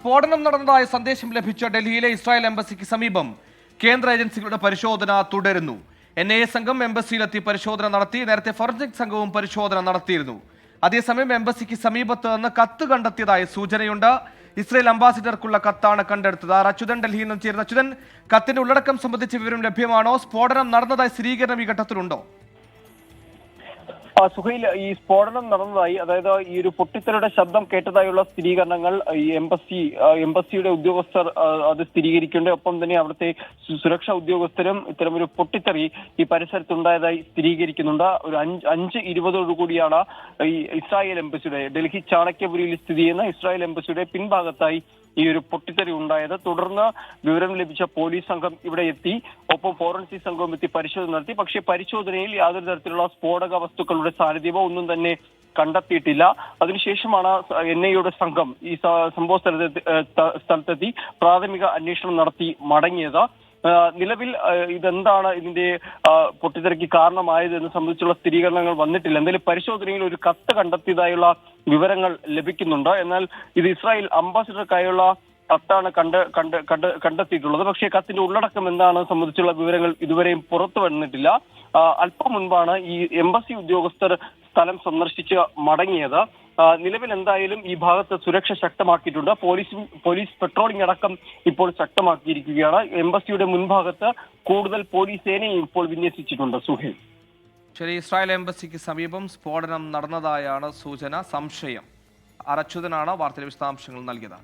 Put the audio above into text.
സ്ഫോടനം നടന്നതായ സന്ദേശം ലഭിച്ച ഡൽഹിയിലെ ഇസ്രായേൽ എംബസിക്ക് സമീപം കേന്ദ്ര ഏജൻസികളുടെ പരിശോധന തുടരുന്നു. എൻ ഐ എ സംഘം എംബസിയിലെത്തി പരിശോധന നടത്തി നേരത്തെ ഫോറൻസിക് സംഘവും പരിശോധന നടത്തിയിരുന്നു. അതേസമയം എംബസിക്ക് സമീപത്ത് നിന്ന് കത്ത് കണ്ടെത്തിയതായി സൂചനയുണ്ട്. ഇസ്രായേൽ അംബാസിഡർക്കുള്ള കത്താണ് കണ്ടെടുത്തത്. ആർ അച്യുതൻ ഡൽഹിയിൽ നിന്ന് ചേരുന്ന അച്യുതൻ കത്തിന്റെ ഉള്ളടക്കം സംബന്ധിച്ച വിവരം ലഭ്യമാണോ? സ്ഫോടനം നടന്നതായി സ്ഥിരീകരണം ഈ ഘട്ടത്തിലുണ്ടോ? സുഹൈൽ ഈ സ്ഫോടനം നടന്നതായി അതായത് ഈ ഒരു പൊട്ടിത്തെറിയുടെ ശബ്ദം കേട്ടതായുള്ള സ്ഥിരീകരണങ്ങൾ ഈ എംബസി എംബസിയുടെ ഉദ്യോഗസ്ഥർ അത് സ്ഥിരീകരിക്കേണ്ട ഒപ്പം തന്നെ അവിടുത്തെ സുരക്ഷാ ഉദ്യോഗസ്ഥരും ഇത്തരമൊരു പൊട്ടിത്തെറി ഈ പരിസരത്തുണ്ടായതായി സ്ഥിരീകരിക്കുന്നുണ്ട്. ഒരു അഞ്ച് അഞ്ച് ഇരുപതോടുകൂടിയാണ് ഈ ഇസ്രായേൽ എംബസിയുടെ ഡൽഹി ചാണക്യപുരിയിൽ സ്ഥിതി ചെയ്യുന്ന ഇസ്രായേൽ എംബസിയുടെ പിൻഭാഗത്തായി ഈ ഒരു പൊട്ടിത്തെറി ഉണ്ടായത്. തുടർന്ന് വിവരം ലഭിച്ച പോലീസ് സംഘം ഇവിടെ എത്തി. ഒപ്പം ഫോറൻസിക് സംഘവും എത്തി പരിശോധന നടത്തി. പക്ഷേ പരിശോധനയിൽ യാതൊരു തരത്തിലുള്ള സ്ഫോടക വസ്തുക്കളുടെ സാന്നിധ്യമോ ഒന്നും തന്നെ കണ്ടെത്തിയിട്ടില്ല. അതിനുശേഷമാണ് എൻ ഐയുടെ സംഘം ഈ സംഭവ സ്ഥലത്ത് സ്ഥലത്തെത്തി പ്രാഥമിക അന്വേഷണം നടത്തി മടങ്ങിയത്. നിലവിൽ ഇതെന്താണ് ഇതിന്റെ പൊട്ടിത്തെറിക്ക് കാരണമായത് എന്ന് സംബന്ധിച്ചുള്ള സ്ഥിരീകരണങ്ങൾ വന്നിട്ടില്ല. എന്തായാലും പരിശോധനയിൽ ഒരു കത്ത് കണ്ടെത്തിയതായുള്ള വിവരങ്ങൾ ലഭിക്കുന്നുണ്ട്. എന്നാൽ ഇത് ഇസ്രായേൽ അംബാസിഡർക്കായുള്ള കത്താണ് കണ്ട് കണ്ട് കണ്ട് കണ്ടെത്തിയിട്ടുള്ളത്. പക്ഷേ കത്തിന്റെ ഉള്ളടക്കം എന്താണ് സംബന്ധിച്ചുള്ള വിവരങ്ങൾ ഇതുവരെയും പുറത്തു വന്നിട്ടില്ല. അല്പം മുൻപാണ് ഈ എംബസി ഉദ്യോഗസ്ഥർ സ്ഥലം സന്ദർശിച്ച് മടങ്ങിയത്. നിലവിൽ എന്തായാലും ഈ ഭാഗത്ത് സുരക്ഷ ശക്തമാക്കിയിട്ടുണ്ട്. പോലീസ് പോലീസ് പെട്രോളിംഗ് അടക്കം ഇപ്പോൾ ശക്തമാക്കിയിരിക്കുകയാണ്. എംബസിയുടെ മുൻഭാഗത്ത് കൂടുതൽ പോലീസ് സേനയും ഇപ്പോൾ വിന്യസിച്ചിട്ടുണ്ട്. സുഹേൽ. ശരി ഇസ്രായേൽ എംബസിക്ക് സമീപം സ്ഫോടനം നടന്നതായാണ് സൂചന. സംശയം. അരച്ചുതനാണ് വാർത്തയുടെ വിശദാംശങ്ങൾ നൽകിയത്.